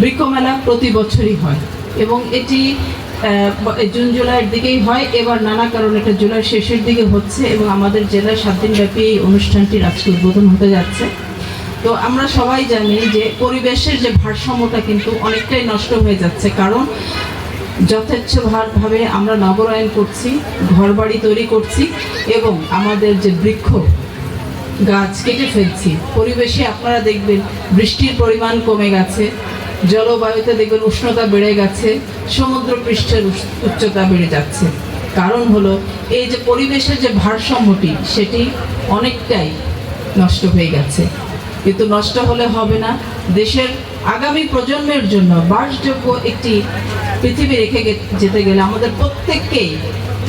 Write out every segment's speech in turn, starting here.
বৃক্ষমেলা প্রতি বছরই হয়। এবং এটি জুন জুলাইয়ের দিকেই হয়। এবার নানা কারণে এটা জুলাই শেষের দিকে হচ্ছে এবং আমাদের জেলায় সাত দিনব্যাপী এই অনুষ্ঠানটির আজকে উদ্বোধন হতে যাচ্ছে। তো আমরা সবাই জানি যে পরিবেশের যে ভারসাম্যটা কিন্তু অনেকটাই নষ্ট হয়ে যাচ্ছে। কারণ যথেচ্ছভাবে আমরা নগরায়ন করছি, ঘরবাড়ি তৈরি করছি এবং আমাদের যে বৃক্ষ গাছ কেটে ফেলছি। পরিবেশে আপনারা দেখবেন বৃষ্টির পরিমাণ কমে গেছে। জলবায়ুতে দেখবেন উষ্ণতা বেড়ে গেছে, সমুদ্র পৃষ্ঠের উচ্চতা বেড়ে যাচ্ছে। কারণ হলো, এই যে পরিবেশের যে ভারসাম্যটি, সেটি অনেকটাই নষ্ট হয়ে গেছে। কিন্তু নষ্ট হলে হবে না। দেশের আগামী প্রজন্মের জন্য বাসযোগ্য একটি পৃথিবী রেখে যেতে গেলে আমাদের প্রত্যেককেই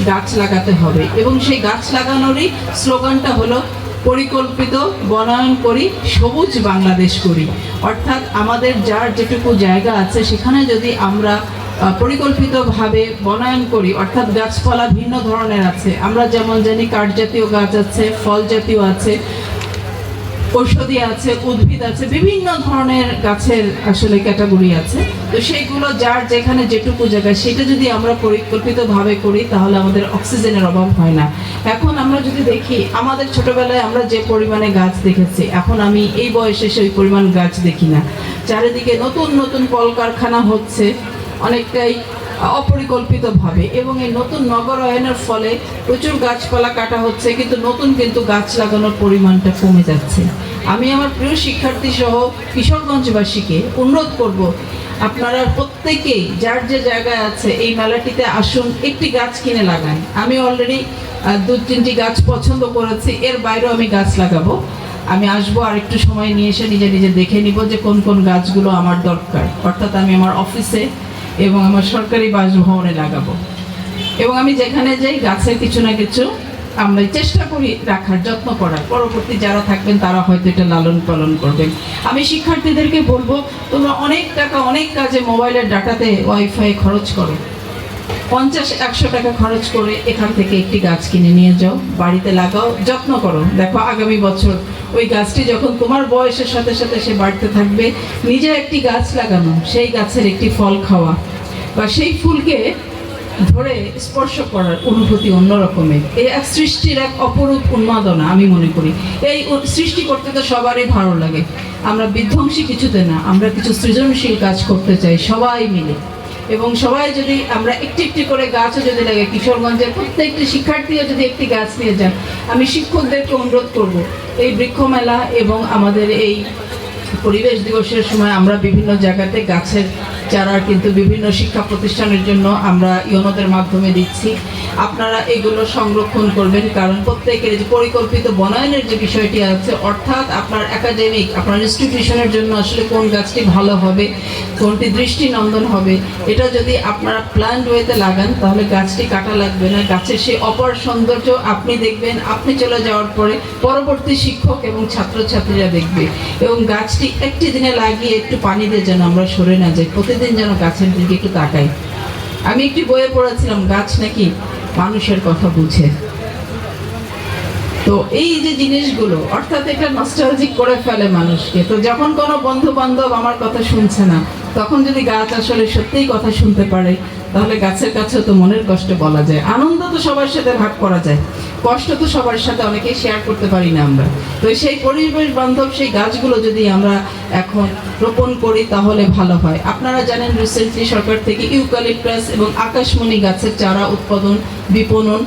গাছ লাগাতে হবে। এবং সেই গাছ লাগানোরই স্লোগানটা হলো পরিকল্পিত বনায়ন করি, সবুজ বাংলাদেশ করি। অর্থাৎ আমাদের যার যেটুকু জায়গা আছে, সেখানে যদি আমরা পরিকল্পিতভাবে বনায়ন করি, অর্থাৎ গাছপালা ভিন্ন ধরনের আছে। আমরা যেমন জানি কাঠ জাতীয় গাছ আছে ফল জাতীয় আছে ঔষধি আছে, উদ্ভিদ আছে, বিভিন্ন ধরনের গাছের আসলে ক্যাটাগরি আছে। তো সেইগুলো যার যেখানে যেটুকু জায়গা সেটা যদি আমরা পরিকল্পিতভাবে করি, তাহলে আমাদের অক্সিজেনের অভাব হয় না। এখন আমরা যদি দেখি, আমাদের ছোটবেলায় আমরা যে পরিমাণে গাছ দেখেছি, এখন আমি এই বয়সে সেই পরিমাণ গাছ দেখি না। চারিদিকে নতুন নতুন কলকারখানা হচ্ছে, অনেকটাই অপরিকল্পিতভাবে এবং এই নতুন নগরায়নের ফলে প্রচুর গাছপালা কাটা হচ্ছে, কিন্তু নতুন কিন্তু গাছ লাগানোর পরিমাণটা কমে যাচ্ছে। আমি আমার প্রিয় শিক্ষার্থী সহ কিশোরগঞ্জবাসীকে অনুরোধ করব, আপনারা প্রত্যেকেই যার যে জায়গায় আছে এই মেলাটিতে আসুন, একটি গাছ কিনে লাগান। আমি অলরেডি দু তিনটি গাছ পছন্দ করেছি, এর বাইরেও আমি গাছ লাগাবো। আমি আসব আর একটু সময় নিয়ে এসে নিজে নিজে দেখে নিব যে কোন কোন গাছগুলো আমার দরকার। অর্থাৎ আমি আমার অফিসে এবং আমার সরকারি বাসভবনে লাগাবো। এবং আমি যেখানে যাই, গাছের কিছু না কিছু আমরা চেষ্টা করি রাখার, যত্ন করার। পরবর্তী যারা থাকবেন, তারা হয়তো এটা লালন পালন করবেন। আমি শিক্ষার্থীদেরকে বলব, তোমরা অনেক টাকা, অনেক কাজে মোবাইলের ডাটাতে ওয়াইফাই খরচ করো। পঞ্চাশ, একশো টাকা খরচ করে এখান থেকে একটি গাছ কিনে নিয়ে যাও, বাড়িতে লাগাও, যত্ন করো। দেখো, আগামী বছর ওই গাছটি যখন তোমার বয়সের সাথে সাথে সে বাড়তে থাকবে, নিজে একটি গাছ লাগানো, সেই গাছের একটি ফল খাওয়া। বা সেই ফুলকে ধরে স্পর্শ করার অনুভূতি অন্যরকমের এই এক সৃষ্টির এক অপরূপ উন্মাদনা আমি মনে করি। এই সৃষ্টি করতে তো সবারই ভালো লাগে। আমরা বিধ্বংসী কিছুতে না, আমরা কিছু সৃজনশীল কাজ করতে চাই সবাই মিলে। এবং সবাই যদি আমরা একটি একটি করে গাছও যদি লাগে, কিশোরগঞ্জের প্রত্যেকটি শিক্ষার্থীও যদি একটি গাছ নিয়ে যান আমি শিক্ষকদেরকে অনুরোধ করব, এই বৃক্ষ মেলা এবং আমাদের এই পরিবেশ দিবসের সময় আমরা বিভিন্ন জায়গাতে গাছের চারা কিন্তু বিভিন্ন শিক্ষা প্রতিষ্ঠানের জন্য আমরা ইয়নদের মাধ্যমে দিচ্ছি, আপনারা এগুলো সংরক্ষণ করবেন, কারণ প্রত্যেকের যে পরিকল্পিত বনায়নের যে বিষয়টি আছে, অর্থাৎ আপনার একাডেমিক আপনার ইনস্টিটিউশনের জন্য আসলে কোন গাছটি ভালো হবে, কোনটি দৃষ্টিনন্দন হবে, এটা যদি আপনারা প্ল্যান ওয়েতে লাগান, তাহলে গাছটি কাটা লাগবে না। গাছের সেই অপর সৌন্দর্য আপনি দেখবেন, আপনি চলে যাওয়ার পরে পরবর্তী শিক্ষক এবং ছাত্রছাত্রীরা দেখবে। এবং গাছটি একটি দিনে লাগিয়ে একটু পানি দিয়ে যেন আমরা সরে না যাই। প্রতিদিন যেন গাছের দিকে একটু তাকাই। আমি একটি বইয়ে পড়েছিলাম, গাছ নাকি মানুষের কথা বুঝে। তো এই যে জিনিসগুলো, অর্থাৎ এটা নস্টালজিক করে ফেলে মানুষকে। তো যখন কোনো বন্ধু বান্ধব আমার কথা শুনছে না তখন যদি গাছ আসলে সত্যিই কথা শুনতে পারে, তাহলে গাছের কাছে তো মনের কষ্ট বলা যায়। আনন্দ তো সবার সাথে ভাগ করা যায়। কষ্ট তো সবার সাথে অনেকেই শেয়ার করতে পারি না আমরা। তো সেই পরিবেশ বান্ধব, সেই গাছগুলো যদি আমরা এখন রোপণ করি, তাহলে ভালো হয়। আপনারা জানেন রিসেন্টলি সরকার থেকে ইউক্যালিপটাস এবং আকাশমণি গাছের চারা উৎপাদন, বিপণন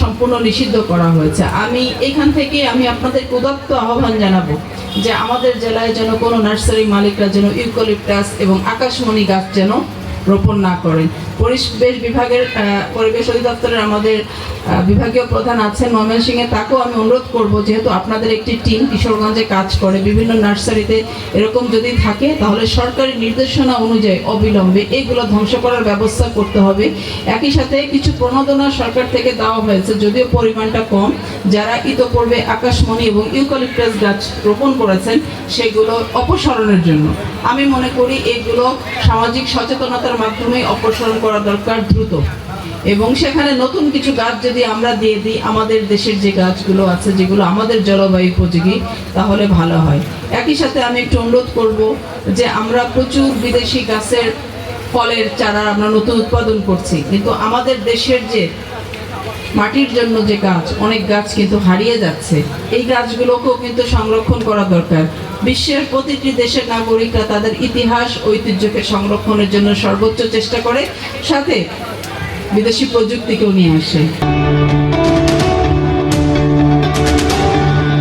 সম্পূর্ণ নিষিদ্ধ করা হয়েছে। আমি এখান থেকে আমি আপনাদের উদাত্ত আহ্বান জানাব যে আমাদের জেলায় যেন কোনো নার্সারি মালিকরা যেন ইউকোলিপটাস এবং আকাশমণি গাছ যেন রোপণ না করেন। পরিবেশ বিভাগের পরিবেশ অধিদপ্তরের আমাদের বিভাগীয় প্রধান আছেন ময়মনসিংহে, তাকেও আমি অনুরোধ করব, যেহেতু আপনাদের একটি টিম কিশোরগঞ্জে কাজ করে, বিভিন্ন নার্সারিতে এরকম যদি থাকে, তাহলে সরকারি নির্দেশনা অনুযায়ী অবিলম্বে এগুলো ধ্বংস করার ব্যবস্থা করতে হবে। একই সাথে কিছু প্রণোদনা সরকার থেকে দেওয়া হয়েছে, যদিও পরিমাণটা কম। যারা ইতোপূর্বে আকাশমণি এবং ইউক্যালিপটাস গাছ রোপণ করেছেন, সেগুলো অপসারণের জন্য। আমি মনে করি এগুলো সামাজিক সচেতনতার মাধ্যমে অপসারণ করা দরকার দ্রুত। এবং সেখানে নতুন কিছু গাছ যদি আমরা দিয়ে দিই, আমাদের দেশের যে গাছগুলো আছে, যেগুলো আমাদের জলবায়ু উপযোগী, তাহলে ভালো হয়। একই সাথে আমি একটু অনুরোধ করব যে আমরা প্রচুর বিদেশি গাছের ফলের চারা আমরা নতুন উৎপাদন করছি। কিন্তু আমাদের দেশের যে মাটির জন্য যে গাছ, অনেক গাছ কিন্তু হারিয়ে যাচ্ছে। এই গাছগুলোকেও কিন্তু সংরক্ষণ করা দরকার। বিশ্বের প্রতিটি দেশের নাগরিকরা তাদের ইতিহাস, ঐতিহ্যকে সংরক্ষণের জন্য সর্বোচ্চ চেষ্টা করে, সাথে বিদেশি প্রযুক্তিকেও নিয়ে আসে।